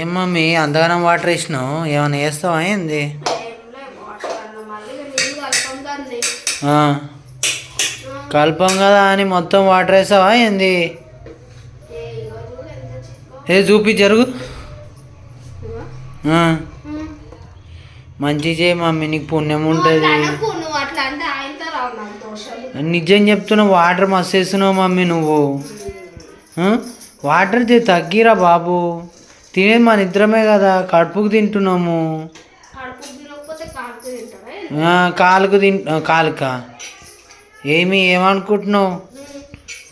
ఏం మమ్మీ అంతగానం వాటర్ వేసినావు? ఏమైనా వేస్తావా ఏంది? కల్పం కలపం కదా అని మొత్తం వాటర్ వేసావా ఏంది? ఏ ఇగో చూపి జరుగు. మంచి చేయి మమ్మీ నీకు పుణ్యం ఉంటుంది. నిజం చెప్తున్నావు వాటర్ మస్తు వేస్తున్నావు మమ్మీ నువ్వు. వాటర్ తగ్గిరా బాబు. తినేది మన ఇద్దరమే కదా కడుపుకు తింటున్నాము. కాలుకు తిన్ కాలుక ఏమి ఏమనుకుంటున్నావు?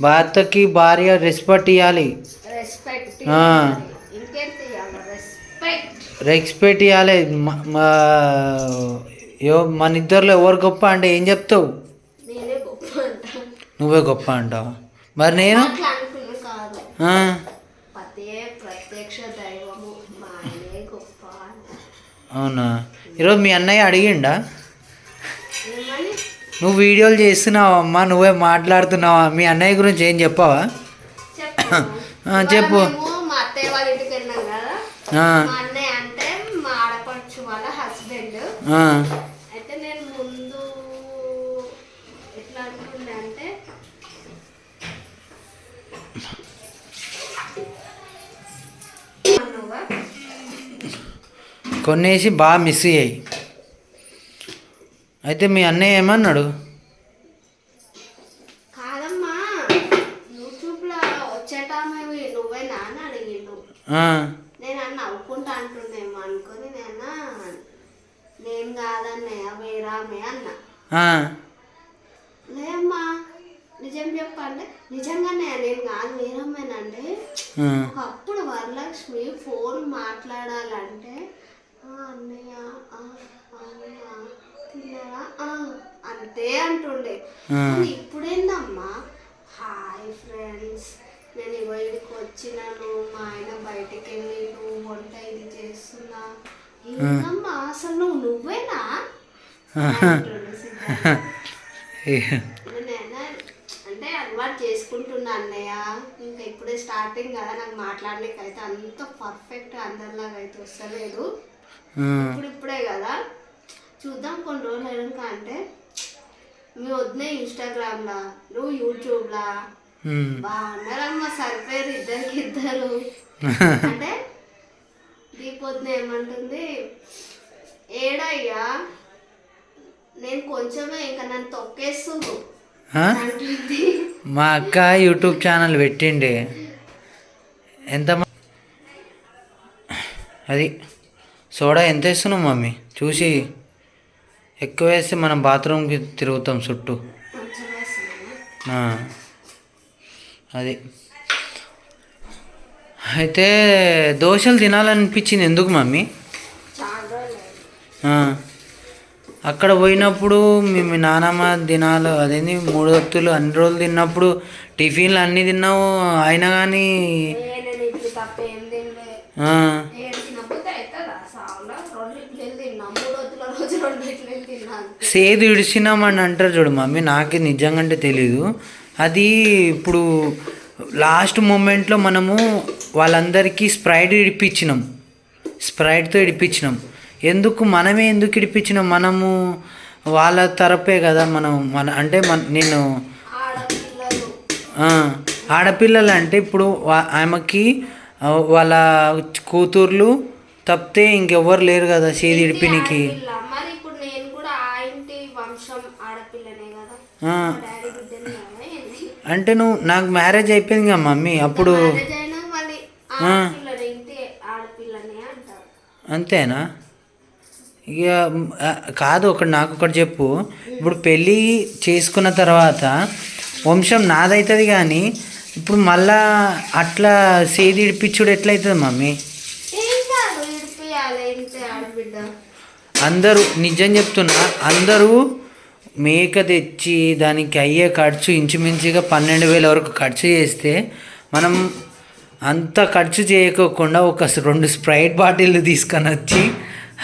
భర్తకి భార్య రెస్పెక్ట్ ఇవ్వాలి రెస్పెక్ట్ ఇవ్వాలి మ- మా- మన ఇద్దరిలో ఎవరు గొప్ప అంటే ఏం చెప్తావు? నువ్వే గొప్ప అంటావు? మరి నేను? అవునా? ఈరోజు మీ అన్నయ్య అడిగిండా? నువ్వు వీడియోలు చేస్తున్నావా అమ్మా? నువ్వే మాట్లాడుతున్నావా? మీ అన్నయ్య గురించి ఏం చెప్పావా? చెప్పు. అంటే మా ఆడపడుచు వాళ్ళ హస్బెండ్ కొన్నేసి బాగా మిస్ అయ్యాయి. అయితే మీ అన్నయ్య ఏమన్నాడు? నేను అన్న నవ్వుకుంటా అంటుండేమో అనుకొని నేను నేను కాదన్నయ్య వేరామే అన్న. లేమ్మా నిజం చెప్పండి. నిజంగానే నేను కాదు వేరమ్మేనండి. ఒకప్పుడు వరలక్ష్మి ఫోన్ మాట్లాడాలంటే "ఆ, అన్నయ్య ఆ, అవునా తిన్నారా? ఆ," అంతే అంటుండే. ఇప్పుడేందమ్మా? Hi friends. నేను ఇక్కడికి వచ్చినాను. మా ఆయన బయటికి వెళ్ళి నువ్వు వంట ఇది చేస్తున్నా. ఏందమ్మా? అసలు నువ్వు నువ్వేనా? అంటే అలవాటు చేసుకుంటున్నా అన్నయ్య. ఇంకా ఇప్పుడే స్టార్టింగ్ కదా నాకు మాట్లాడలేక అయితే అంత పర్ఫెక్ట్ అందరిలాగా అయితే వస్తలేదు. ఇప్పుడు ఇప్పుడే కదా. చూద్దాం కొన్ని రోజులు అయినాక అంటే మీ వద్దే ఇన్స్టాగ్రామ్లా నువ్వు యూట్యూబ్లా. బాగున్నారమ్మా సరిపోయారు ఇద్దరికి ఇద్దరు. అంటే దీపొద్దున ఏమంటుంది ఏడయ్యా నేను కొంచెమే ఇంకా నన్ను తొక్కేస్తుంది మా అక్క యూట్యూబ్ ఛానల్ పెట్టిండే. ఎంత అది సోడా ఎంత వేస్తున్నావు మమ్మీ? చూసి ఎక్కువ వేస్తే మనం బాత్రూమ్కి తిరుగుతాం చుట్టూ. అది. అయితే దోశలు తినాలనిపించింది ఎందుకు మమ్మీ? అక్కడ పోయినప్పుడు మీ మీ నానమ్మ దినాలు అదేంది మూడు వత్తులు అన్ని రోజులు తిన్నప్పుడు టిఫిన్లు అన్నీ తిన్నావు అయినా కానీ ఏ నేను ఇడ్లీ తప్ప ఏం తినలే ఆ, ఏడు తినకపోతే అవుతుందా సావులా రెండు ఇడ్లీలు తిన్నా మూడు వద్దుల రోజు రెండు ఇడ్లీలు తిన్నాను సేదు ఇడిచినామని అంటారు చూడు మమ్మీ నాకే నిజంగా అంటే తెలీదు. అది ఇప్పుడు లాస్ట్ మూమెంట్లో మనము వాళ్ళందరికీ స్ప్రైట్ ఇడిపించినాం. స్ప్రైట్తో ఇడిపించినాం. ఎందుకు మనమే ఎందుకు ఇడిపించినాం? మనము వాళ్ళ తరపే కదా మనం మన అంటే మన నేను ఆడపిల్లలు అంటే ఇప్పుడు వా- ఆమెకి వాళ్ళ కూతుర్లు తప్పితే ఇంకెవ్వరు లేరు కదా సేది ఇడిపినికి ఆడపిల్ల. మరి ఇప్పుడు నేను కూడా ఆ ఇంటి వంశం ఆడపిల్లనే కదా ఆ, మా డాడీ బిడ్డని కదా ఏంది? అంటే నువ్వు నాకు మ్యారేజ్ అయిపోయింది కదా మమ్మీ అప్పుడు అంతేనా? ఇక కాదు ఒకటి నాకు ఒకటి చెప్పు. ఇప్పుడు పెళ్ళి చేసుకున్న తర్వాత వంశం నాదవుతుంది కానీ ఇప్పుడు మళ్ళా అట్లా సేది ఇడిపించుడు ఎట్లయితుంది మమ్మీ? అందరూ నిజం చెప్తున్నా అందరూ మేక తెచ్చి దానికి అయ్యే ఖర్చు ఇంచుమించుగా పన్నెండు వేల వరకు ఖర్చు చేస్తే మనం అంత ఖర్చు చేయకోకుండా ఒక రెండు స్ప్రైట్ బాటిల్ తీసుకొని వచ్చి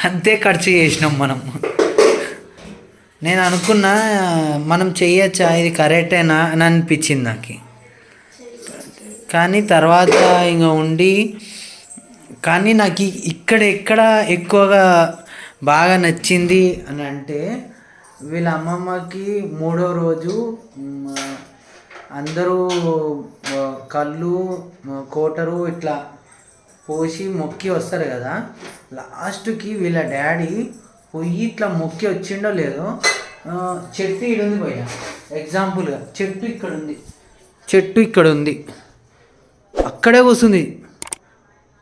అంతే ఖర్చు చేసినాం మనం. నేను అనుకున్నా మనం చేయొచ్చా? ఇది కరెక్టేనా అని అనిపించింది నాకు. కానీ తర్వాత ఇంకా ఉండి కానీ నాకు ఇక్కడ ఎక్కడ ఎక్కువగా బాగా నచ్చింది అని అంటే వీళ్ళ అమ్మమ్మకి మూడో రోజు అందరూ కళ్ళు కోటరు ఇట్లా పోసి మొక్కి వస్తారు కదా. లాస్ట్కి వీళ్ళ డాడీ పొయ్యి ఇట్లా మొక్కి వచ్చిండో లేదో చెట్టు ఇక్కడ ఉంది పోయిన ఎగ్జాంపుల్గా చెట్టు ఇక్కడ ఉంది చెట్టు ఇక్కడ ఉంది అక్కడే వస్తుంది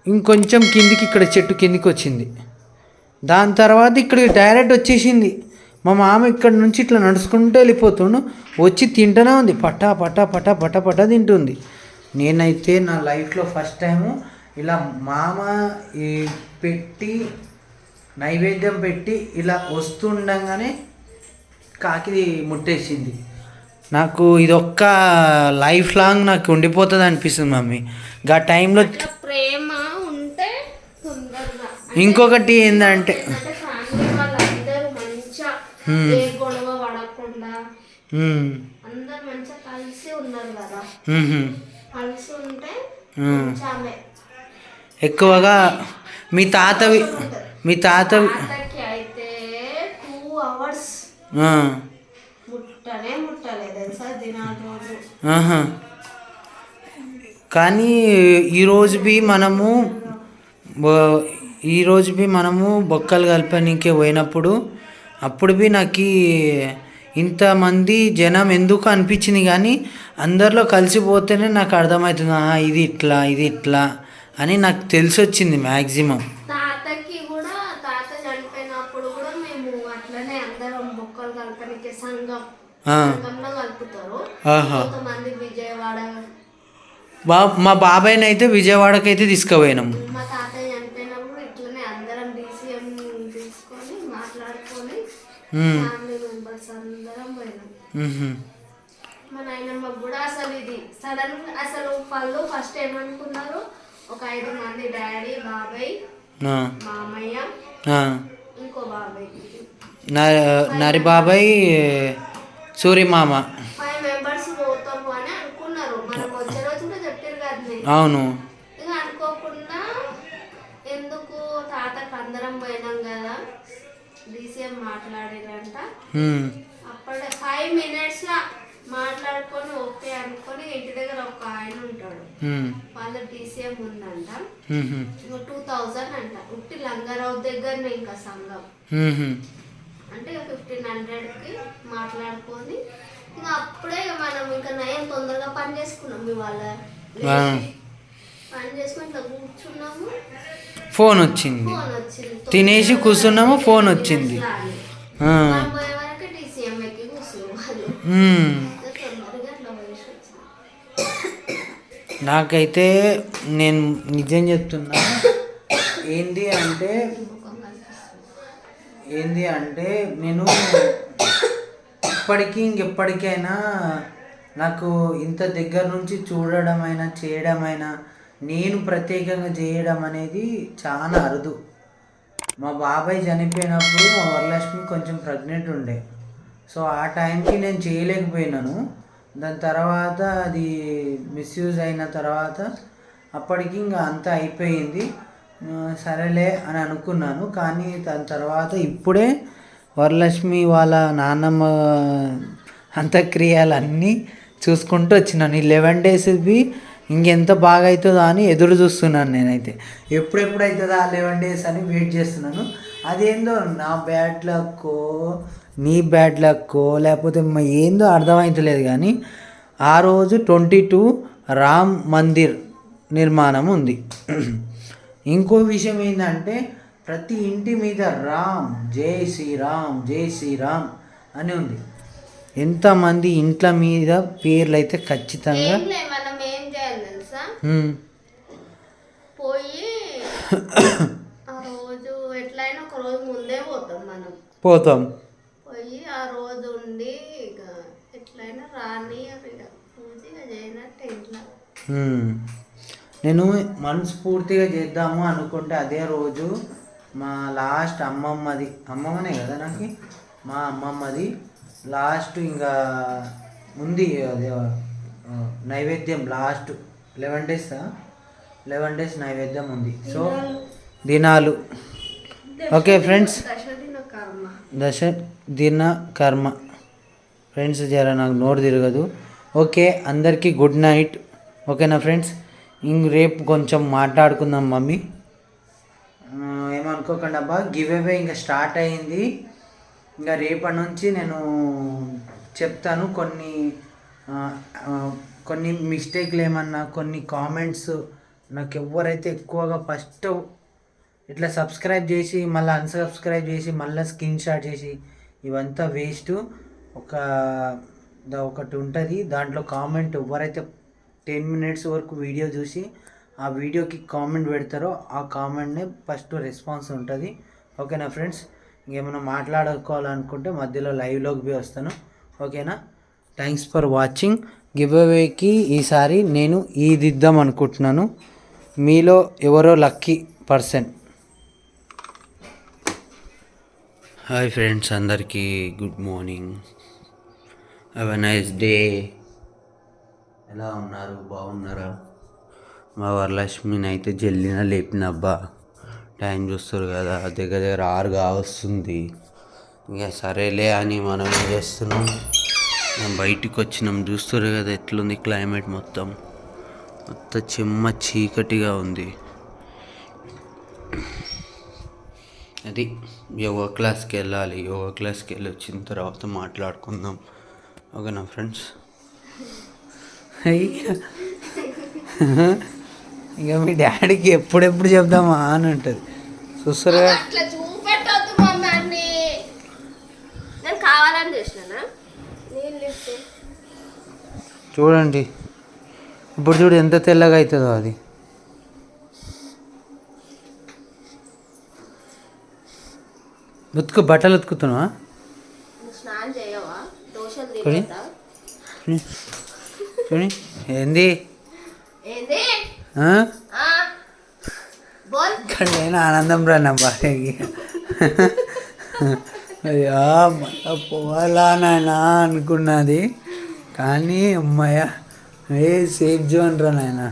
ఇంకొంచెం కిందికి ఇక్కడ చెట్టు కిందికి వచ్చింది. దాని తర్వాత ఇక్కడికి డైరెక్ట్ వచ్చేసింది. మా మామ ఇక్కడ నుంచి ఇట్లా నడుచుకుంటూ వెళ్ళిపోతుండు. వచ్చి తింటూనే ఉంది. పటా పటా పటా పటా పటా తింటుంది. నేనైతే నా లైఫ్లో ఫస్ట్ టైము ఇలా మామ ఈ పెట్టి నైవేద్యం పెట్టి ఇలా వస్తుండగానే కాకి ముట్టేసింది. నాకు ఇదొక్క లైఫ్ లాంగ్ నాకు ఉండిపోతుంది అనిపిస్తుంది మమ్మీ. గా టైంలో ప్రేమ ఉంటే ఇంకొకటి ఏంటంటే ఏ గొడవ పడకుండా. అందరు మంచిగా కలిసి ఉన్నారు కదా. కలిసి ఉంటే ఎక్కువగా మీ తాతవి మీ తాతవి తాతకి అయితే టూ అవర్స్ ముట్టనే ముట్టలేదు తెలుసా? దినాల రోజు. ఆహా. కానీ ఈరోజు బి మనము బ- ఈరోజు బి మనము బొక్కలు కలపనీకే పోయినప్పుడు అప్పుడు బి నాకు ఇంతమంది జనం ఎందుకు అనిపించింది కానీ అందరిలో కలిసిపోతేనే నాకు అర్థమవుతుంది ఆహా, ఇది ఇట్లా ఇది ఇట్లా అని నాకు తెలిసి వచ్చింది మ్యాక్సిమం తాతకి కూడా తాత చనిపోయినప్పుడు కూడా మేము అట్లనే అందరం బొక్కలు కలపనికి సంఘం ఆ. సంఘంలో కలుపుతారు. ఆహా. కొంతమంది విజయవాడ బా మా బాబాయ్ని అయితే విజయవాడకి అయితే తీసుకుపోయినాం మా తాతయ్య చనిపోయినప్పుడు ఇట్లనే అందరం డీసీఎం తీసుకొని మాట్లాడుకొని మ్మ్. ఫ్యామిలీ మెంబర్స్ అందరం పోయినాం. మ్హూ. మా నాయనమ్మకు కూడా అసలు ఇది సడన్ అసలు వాళ్ళు ఫస్ట్ ఏమనుకున్నారు? ఒక ఐదు మంది డాడీ బాబాయ్ ఆ, మామయ్య ఆ. ఇంకో బాబాయ్. న- నరి బాబాయ్ సూర్యమామ ఫైవ్ మెంబర్స్ పోతాము అని అనుకున్నారు. మనం వచ్చే రోజు కూడా చెప్పారు కదా అవును. అప్పుడే ఫైవ్ మినిట్స్లో మాట్లాడుకొని ఓకే అనుకొని ఇంటి దగ్గర ఒక ఆయన ఉంటాడు. వాళ్ళ డీసీఎం ఉందంట. టూ థౌజండ్ అంట. ఉట్టి లంగారావు దగ్గరనే ఇంకా సంఘం. అంటే ఫిఫ్టీన్ హండ్రెడ్కి మాట్లాడుకొని ఇంకా అప్పుడే మనం ఇంకా నయం తొందరగా పని చేసుకున్నాం. మీ వాళ్ళ. పని చేసుకొని ఇట్లా కూర్చున్నాము. ఫోన్ వచ్చింది. ఫోన్ వచ్చింది. తినేసి కూర్చున్నాము, ఫోన్ వచ్చింది. ఆ. మనం పోయే వరకు డీసీఎం ఎక్కి కూర్చున్నాం వాళ్ళు మ్, ఇంకా తొందరగా అట్లా పోయేసి వచ్చినాం నాకైతే నేను నిజం చెప్తున్నా ఏంది అంటే ఏంది అంటే నేను ఇప్పటికీ ఇంకెప్పటికైనా నాకు ఇంత దగ్గర నుంచి చూడడమైనా చేయడమైనా నేను ప్రత్యేకంగా చేయడం అనేది చాలా అరుదు. మా బాబాయ్ చనిపోయినప్పుడు మా వరలక్ష్మి కొంచెం ప్రెగ్నెంట్ ఉండే. సో ఆ టైంకి నేను చేయలేకపోయినాను. దాని తర్వాత అది మిస్యూజ్ అయిన తర్వాత అప్పటికి ఇంకా అంతా అయిపోయింది. సరేలే అని అనుకున్నాను. కానీ దాని తర్వాత ఇప్పుడే వరలక్ష్మి వాళ్ళ నాన్నమ్మ అంత్యక్రియలన్నీ చూసుకుంటూ వచ్చినాను. ఈ లెవెన్ డేస్వి ఇంకెంత బాగా అవుతుందో అని ఎదురు చూస్తున్నాను నేనైతే. ఎప్పుడెప్పుడు అవుతుందా ఆ లెవెన్ డేస్ అని వెయిట్ చేస్తున్నాను. అదేందో నా బ్యాడ్ లక్కో నీ బ్యాడ్ లక్కో లేకపోతే మ- ఏందో అర్థమవుతలేదు కానీ ఆ రోజు ట్వంటీ టూ రామ్ మందిర్ నిర్మాణం ఉంది. ఇంకో విషయం ఏంటంటే ప్రతి ఇంటి మీద రామ్ జై శ్రీరామ్ జై శ్రీరామ్ అని ఉంది. ఎంతమంది ఇంట్ల మీద పేర్లు అయితే ఖచ్చితంగా ఏం లే మనం ఏం చేయాలి తెలుసా? ఉమ్, పోయి ఆ రోజు ఎట్లయినా ఒక రోజు ముందే పోతాం మనం. పోతాం. ఉండి ఇక ఎట్లయినా రాని ఇక. పూజ ఇక చేయనట్టు ఇంట్లో. నేను మనస్ఫూర్తిగా చేద్దాము అనుకుంటే అదే రోజు మా లాస్ట్ అమ్మమ్మది. అమ్మమ్మనే కదా నాకు? మా అమ్మమ్మది. లాస్ట్ ఇంకా ఉంది అది నైవేద్యం last. Eleven days eleven days నైవేద్యం ఉంది. సో దినాలు. Okay friends. దశ దిన కర్మ. ఫ్రెండ్స్ జర నాకు నోరు తిరగదు. ఓకే అందరికీ గుడ్ నైట్ ఓకేనా ఫ్రెండ్స్ ఇంక రేపు కొంచెం మాట్లాడుకుందాం మమ్మీ. ఏమనుకోకండి అబ్బా. గివ్ అవే ఇంకా స్టార్ట్ అయింది. ఇంకా రేపటి నుంచి నేను చెప్తాను కొన్ని కొన్ని మిస్టేక్లు ఏమన్నా కొన్ని కామెంట్స్ నాకు ఎవరైతే ఎక్కువగా ఫస్ట్ ఇట్లా సబ్స్క్రైబ్ చేసి మళ్ళీ అన్సబ్స్క్రైబ్ చేసి మళ్ళీ స్క్రీన్ షాట్ చేసి ఇవంతా వేస్ట్ ఒక ఒకటి ఉంటుంది. దాంట్లో కామెంట్ ఎవరైతే టెన్ మినిట్స్ వరకు వీడియో చూసి ఆ వీడియోకి కామెంట్ పెడతారో ఆ కామెంట్నే ఫస్ట్ రెస్పాన్స్ ఉంటుంది. ఓకేనా ఫ్రెండ్స్ ఇంకేమైనా మాట్లాడుకోవాలనుకుంటే మధ్యలో లైవ్లోకి పోయి వస్తాను. ఓకేనా థ్యాంక్స్ ఫర్ వాచింగ్ గివ్ అవేకి ఈసారి నేను ఇది ఇద్దాం అనుకుంటున్నాను. మీలో ఎవరో లక్కీ పర్సన్ హాయ్ ఫ్రెండ్స్ అందరికీ good morning have a nice day ఎలా ఉన్నారు? బాగున్నారా? మా వరలక్ష్మిని అయితే జల్లిన లేపిన అబ్బా టైం చూస్తారు కదా దగ్గర దగ్గర ఆరుగా వస్తుంది. ఇక సరేలే అని మనం ఏం చేస్తున్నాం? మేము బయటికి వచ్చినాం. చూస్తారు కదా ఎట్లుంది క్లైమేట్ మొత్తం. మొత్తం చెమ్మ చీకటిగా ఉంది. అది యోగా క్లాస్కి వెళ్ళాలి. యోగా క్లాస్కి వెళ్ళి వచ్చిన తర్వాత మాట్లాడుకుందాం. ఓకేనా ఫ్రెండ్స్. ఇక మీ డాడీకి ఎప్పుడెప్పుడు చెప్దామా అని ఉంటుంది చూస్తారు చూడండి. ఇప్పుడు చూడు ఎంత తెల్లగా అవుతుందో అది. ఉతుకు బట్టలు ఉతుకుతున్నావా? చూడి ఏంది? ఇక్కడ నేను ఆనందం రా నా భార్యకి. అయ్యా మళ్ళా పోవాలా నాయనా అనుకున్నది. కానీ అమ్మాయ ఏ సేఫ్ జోన్ రా నాయన?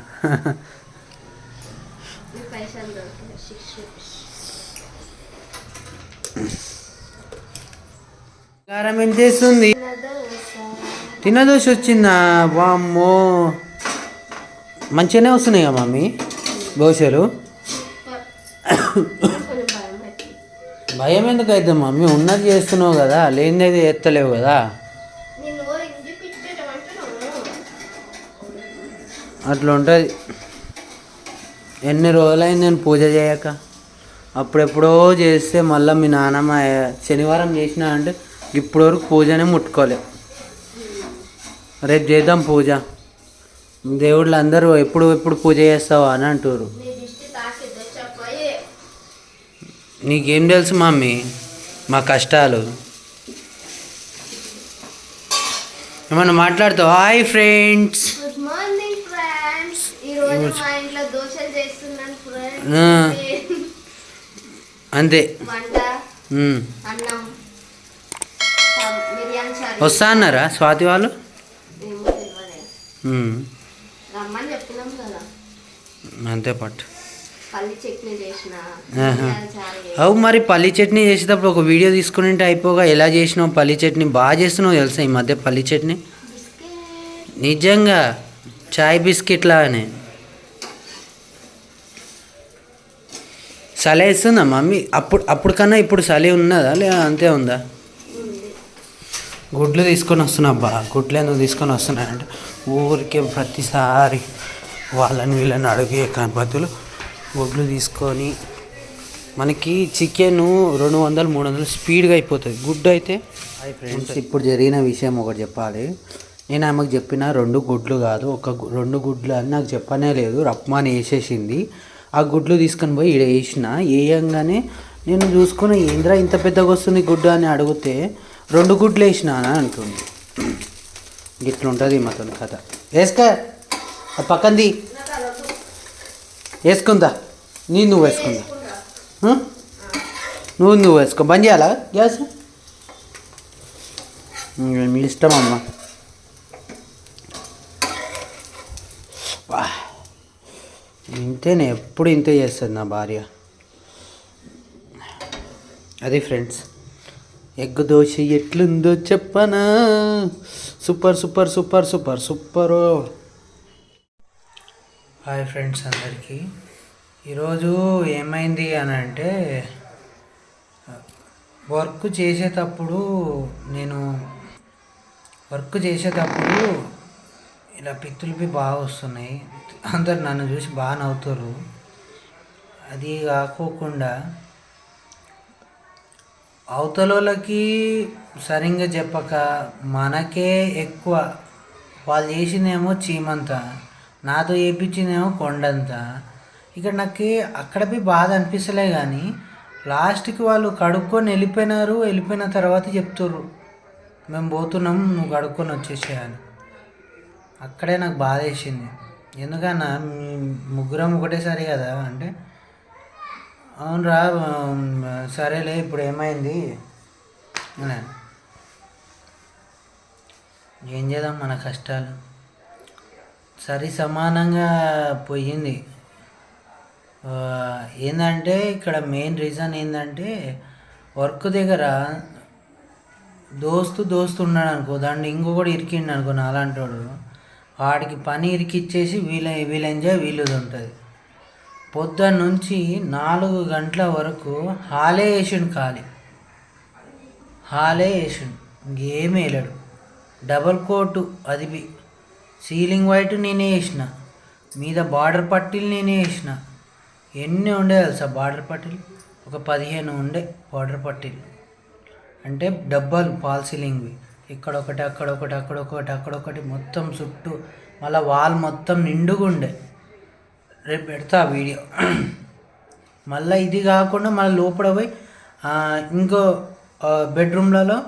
రూపీస్ కారం ఏం చేస్తుంది? తినదోష వచ్చిందా? వామ్మో. మంచిగానే వస్తున్నాయా మమ్మీ? దోశలు? భయం భయం ఎందుకు అయితే మమ్మీ? ఉన్నది చేస్తున్నావు కదా లేనిది ఎత్తలేవు కదా. అట్లా ఉంటుంది. ఎన్ని రోజులైంది నేను పూజ చేయక? అప్పుడెప్పుడో చేస్తే మళ్ళీ మీ నాన్నమ్మ శనివారం చేసినా అంటే ఇప్పుడు వరకు పూజనే ముట్టుకోలే. రేపు చేద్దాం పూజ. దేవుళ్ళు అందరూ ఎప్పుడు ఎప్పుడు పూజ చేస్తావా అని అంటారు నీకేం తెలుసు మమ్మీ మా కష్టాలు. ఏమన్నా మాట్లాడతావు? Hi friends. Good morning friends ఈ రోజు మా ఇంట్లో దోశలు చేస్తున్నాను ఆ. ఫ్రెండ్స్. అంతే. వంట. అన్నం. వస్తా అన్నారా స్వాతి వాళ్ళు? అంతే పట్టు. అవు మరి పల్లి చట్నీ చేసేటప్పుడు ఒక వీడియో తీసుకుని ఉంటే అయిపోగా ఎలా చేసినావు పల్లి చట్నీ? బాగా చేస్తున్నావు తెలుసా ఈ మధ్య పల్లి చట్నీ? నిజంగా చాయ్ బిస్కెట్ లాగానే చలి వేస్తుందా మమ్మీ? అప్పుడు అప్పుడు కన్నా ఇప్పుడు చలి ఉన్నదా? లేదా అంతే ఉంది? గుడ్లు తీసుకొని వస్తున్నా అబ్బా. గుడ్లు ఎందుకు తీసుకొని వస్తున్నానంటే ఊరికే ప్రతిసారి వాళ్ళని వీళ్ళని అడిగే బదులు గుడ్లు తీసుకొని మనకి చికెన్ రెండు వందలు మూడు వందలు స్పీడ్గా అయిపోతుంది. గుడ్డు అయితే ఫ్రెండ్స్. ఇప్పుడు జరిగిన విషయం ఒకటి చెప్పాలి. నేను ఆమెకు చెప్పిన రెండు గుడ్లు కాదు ఒక రెండు గుడ్లు అని నాకు చెప్పనే లేదు. రప్మాన్ వేసేసింది. ఆ గుడ్లు తీసుకొని పోయి ఇక్కడ వేసిన. వేయంగానే నేను చూసుకుని ఏంద్రా ఇంత పెద్దగా వస్తుంది గుడ్డు? అని అడిగితే రెండు గుడ్లు వేసిన అంటుంది. ఇట్లుంటుంది మాతో కథ. వేసుకో. అది పక్కంది. వేసుకుందా? నీ నువ్వు వేసుకుందా? నువ్వు నువ్వు వేసుకో. బంద్ చేయాలా? గ్యాస్? మీ ఇష్టం అమ్మ. వా. ఇంతేనే ఎప్పుడు ఇంతే చేస్తుంది నా భార్య. అది ఫ్రెండ్స్. ఎగ్ దోశ ఎట్లుందో చెప్పనా? Super super super super super. Hi friends అందరికీ. ఈరోజు ఏమైంది అని అంటే వర్క్ చేసేటప్పుడు నేను వర్క్ చేసేటప్పుడు ఇలా పిత్తులపి బాగా వస్తున్నాయి. అందరు నన్ను చూసి బాగా నవ్వుతారు అది కాకోకుండా అవతలకి సరిగ్గా చెప్పక మనకే ఎక్కువ వాళ్ళు చేసిందేమో చీమంత నాతో చేయించిందేమో కొండంత. ఇక్కడ నాకు అక్కడ పోయి బాధ అనిపిస్తలే కానీ లాస్ట్కి వాళ్ళు కడుక్కొని వెళ్ళిపోయినారు వెళ్ళిపోయిన తర్వాత చెప్తుర్రు మేము పోతున్నాం నువ్వు కడుక్కొని వచ్చేసేయాలి అక్కడే నాకు బాధ వేసింది ఎందుకన్నా ముగ్గురం ఒకటేసారి కదా అంటే అవునరా సరేలే ఇప్పుడు ఏమైంది? ఏం చేద్దాం మన కష్టాలు? సరి సమానంగా పోయింది. ఏంటంటే ఇక్కడ మెయిన్ రీజన్ ఏంటంటే వర్క్ దగ్గర దోస్తు దోస్తు ఉన్నాడు అనుకో దాన్ని ఇంకొకటి ఇరికిండు అనుకో నాలాంటోడు వాడికి పని ఇరికిచ్చేసి వీళ్ళ వీళ్ళ ఎంజాయ్ వీళ్ళది ఉంటుంది. పొద్దున్న నుంచి నాలుగు గంటల వరకు హాలే వేసిండు ఖాళీ హాలే వేసిండు ఇంకేం వేయలేడు డబల్ కోటు అది బి సీలింగ్ వైట్ నేనే వేసిన మీద బార్డర్ పట్టీలు నేనే వేసిన ఎన్ని ఉండే తెలుసా బార్డర్ పట్టీలు? ఒక పదిహేను ఉండే బార్డర్ పట్టీలు. అంటే డబ్బాలు పాల్ సీలింగ్వి. ఇక్కడ ఒకటి అక్కడ ఒకటి అక్కడ ఒకటి అక్కడ ఒకటి మొత్తం చుట్టూ మళ్ళీ వాల్ మొత్తం నిండుగా ఉండే రేపు పెడతా ఆ వీడియో. మళ్ళీ ఇది కాకుండా మళ్ళీ లోపల పోయి ఇంకో బెడ్రూమ్లలో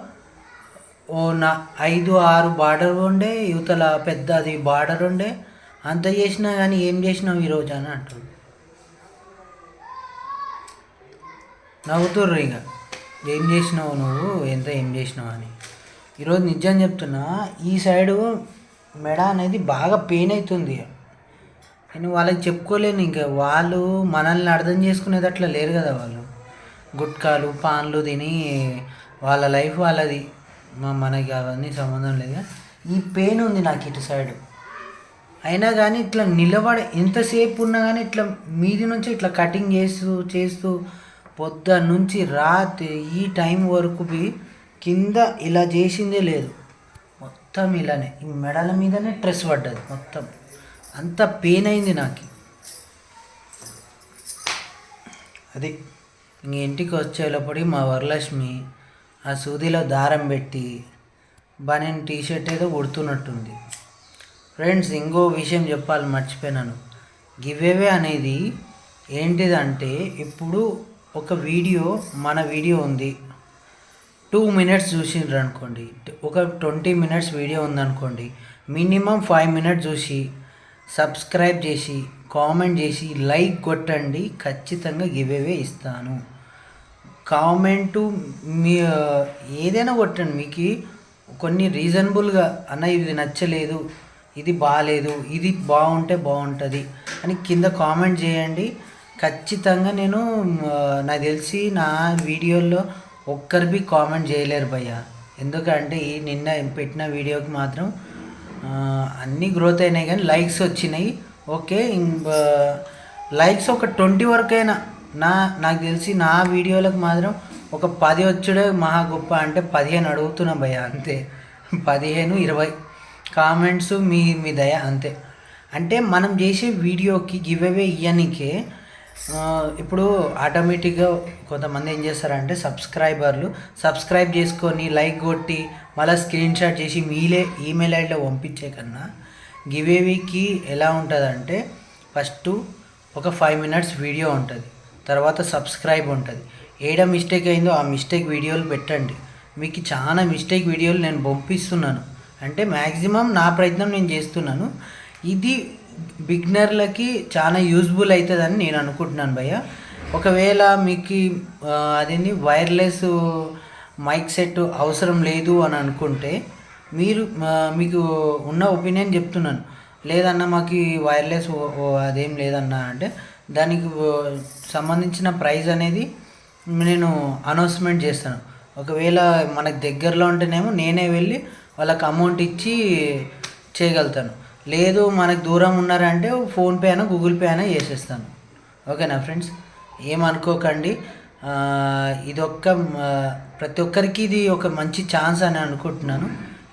ఓ నా ఐదు ఆరు బార్డర్ ఉండే యువతల పెద్ద అది బార్డర్ ఉండే అంత చేసినా కానీ ఏం చేసినావు ఈరోజు అని అంటారు నవ్వుతుర్రు ఇక. ఏం చేసినావు నువ్వు? ఎంత ఏం చేసినావు అని. ఈరోజు నిజం చెప్తున్నా ఈ సైడు మెడ అనేది బాగా పెయిన్ అవుతుంది నేను వాళ్ళకి చెప్పుకోలేను ఇంకా. వాళ్ళు మనల్ని అర్థం చేసుకునేది అట్లా లేరు కదా వాళ్ళు. గుట్కాలు పాన్లు తిని వాళ్ళ లైఫ్ వాళ్ళది. మనకి అవన్నీ సంబంధం లేదు ఈ పెయిన్ ఉంది నాకు ఇటు సైడ్. అయినా కానీ ఇట్లా నిలబడే ఎంతసేపు ఉన్నా కానీ ఇట్లా మీది నుంచి ఇట్లా కటింగ్ చేస్తూ చేస్తూ పొద్దు నుంచి రాత్రి ఈ టైం వరకు కింద ఇలా చేసిందే లేదు. మొత్తం ఇలానే. ఈ మెడల మీదనే స్ట్రెస్ పడ్డది మొత్తం. అంత పెయిన్ అయింది నాకు. అది ఇంక ఇంటికి వచ్చేటప్పటి మా వరలక్ష్మి ఆ సూదిలో దారం పెట్టి బనీన్ టీ షర్ట్ ఏదో ఉడుతున్నట్టుంది. ఫ్రెండ్స్ ఇంకో విషయం చెప్పాలి మర్చిపోయినాను గివేవే అనేది ఏంటిదంటే ఇప్పుడు ఒక వీడియో మన వీడియో ఉంది. టూ మినిట్స్ చూసిండ్రు అనుకోండి ఒక ట్వంటీ మినిట్స్ వీడియో ఉందనుకోండి. మినిమం ఫైవ్ మినిట్స్ చూసి సబ్స్క్రైబ్ చేసి కామెంట్ చేసి లైక్ కొట్టండి. ఖచ్చితంగా గివేవే ఇస్తాను. కామెంటు మీ ఏదైనా కొట్టండి. మీకు కొన్ని రీజనబుల్గా అన్న ఇది నచ్చలేదు ఇది బాగాలేదు ఇది బాగుంటే బాగుంటుంది అని కింద కామెంట్ చేయండి. ఖచ్చితంగా నేను నాకు తెలిసి నా వీడియోల్లో ఒక్కరు బి కామెంట్ చేయలేరు భయ్య. ఎందుకంటే ఈ నిన్న పెట్టిన వీడియోకి మాత్రం అన్నీ గ్రోత్ అయినాయి కానీ లైక్స్ వచ్చినాయి. ఓకే లైక్స్ ఒక ట్వంటీ వరకు అయినా నా నాకు తెలిసి నా వీడియోలకు మాత్రం ఒక పది వచ్చుడే మహా గొప్ప. అంటే పదిహేను అడుగుతున్నా భయ అంతే. పదిహేను ఇరవై. కామెంట్స్ మీ మీ దయ అంతే. అంటే మనం చేసే వీడియోకి గివ్ అవే ఇయ్యనికే ఇప్పుడు ఆటోమేటిక్గా కొంతమంది ఏం చేస్తారంటే సబ్స్క్రైబర్లు సబ్స్క్రైబ్ చేసుకొని లైక్ కొట్టి మళ్ళీ స్క్రీన్ షాట్ చేసి మీలే ఈమెయిల్ ఐడిలో పంపించే కన్నా గివేవీకి ఎలా ఉంటుందంటే ఫస్ట్ ఒక ఫైవ్ మినిట్స్ వీడియో ఉంటుంది. తర్వాత సబ్స్క్రైబ్ ఉంటుంది. ఏడ మిస్టేక్ అయిందో ఆ మిస్టేక్ వీడియోలు పెట్టండి. మీకు చాలా మిస్టేక్ వీడియోలు నేను పంపిస్తున్నాను. అంటే మ్యాక్సిమం నా ప్రయత్నం నేను చేస్తున్నాను. ఇది బిగ్నర్లకి చాలా యూజ్ఫుల్ అవుతుందని నేను అనుకుంటున్నాను భయ్య. ఒకవేళ మీకు అదేంది వైర్లెస్ మైక్ సెట్ అవసరం లేదు అని అనుకుంటే మీరు మీకు ఉన్న ఒపీనియన్ చెప్తున్నాను. లేదన్నా మాకు వైర్లెస్ అదేం లేదన్నా అంటే దానికి సంబంధించిన ప్రైజ్ అనేది నేను అనౌన్స్మెంట్ చేస్తాను. ఒకవేళ మనకు దగ్గరలో ఉంటేనేమో నేనే వెళ్ళి వాళ్ళకి అమౌంట్ ఇచ్చి చేయగలుగుతాను. లేదు మనకు దూరం ఉన్నారంటే ఫోన్పే అయినా గూగుల్ పే అయినా చేసేస్తాను. ఓకేనా ఫ్రెండ్స్? ఏమనుకోకండి ఇదొక్క ప్రతి ఒక్కరికి ఇది ఒక మంచి ఛాన్స్ అని అనుకుంటున్నాను.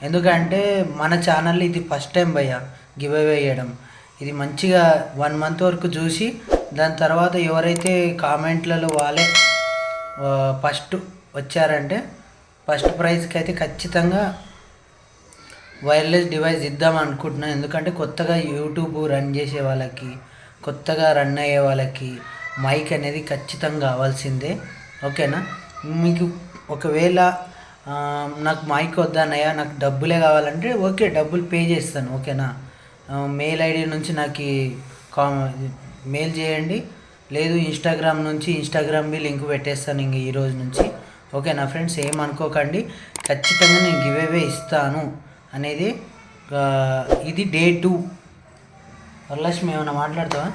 ఎందుకంటే మన ఛానల్ ఇది ఫస్ట్ టైం భయ్య గివ్ అవే చేయడం ఇది మంచిగా వన్ మంత్ వరకు చూసి దాని తర్వాత ఎవరైతే కామెంట్లలో వాళ్ళే ఫస్ట్ వచ్చారంటే ఫస్ట్ ప్రైజ్కి అయితే ఖచ్చితంగా వైర్లెస్ డివైస్ ఇద్దాం అనుకుంటున్నాను ఎందుకంటే కొత్తగా యూట్యూబ్ రన్ చేసే వాళ్ళకి కొత్తగా రన్ అయ్యే వాళ్ళకి మైక్ అనేది ఖచ్చితంగా కావాల్సిందే. ఓకేనా? మీకు ఒకవేళ నాకు మైక్ వద్దన్నయ్య నాకు డబ్బులే కావాలంటే ఓకే డబ్బులు పే చేస్తాను ఓకేనా? మెయిల్ ఐడి నుంచి నాకు కా మెయిల్ చేయండి. లేదు ఇన్స్టాగ్రామ్ నుంచి ఇన్స్టాగ్రామ్కి లింక్ పెట్టేస్తాను ఇంక ఈరోజు నుంచి. ఓకే నా ఫ్రెండ్స్ ఏమనుకోకండి ఖచ్చితంగా నేను గివ్ అవే ఇస్తాను అనేది ఇది డే టూ. వరలక్ష్మి ఏమైనా మాట్లాడతావా?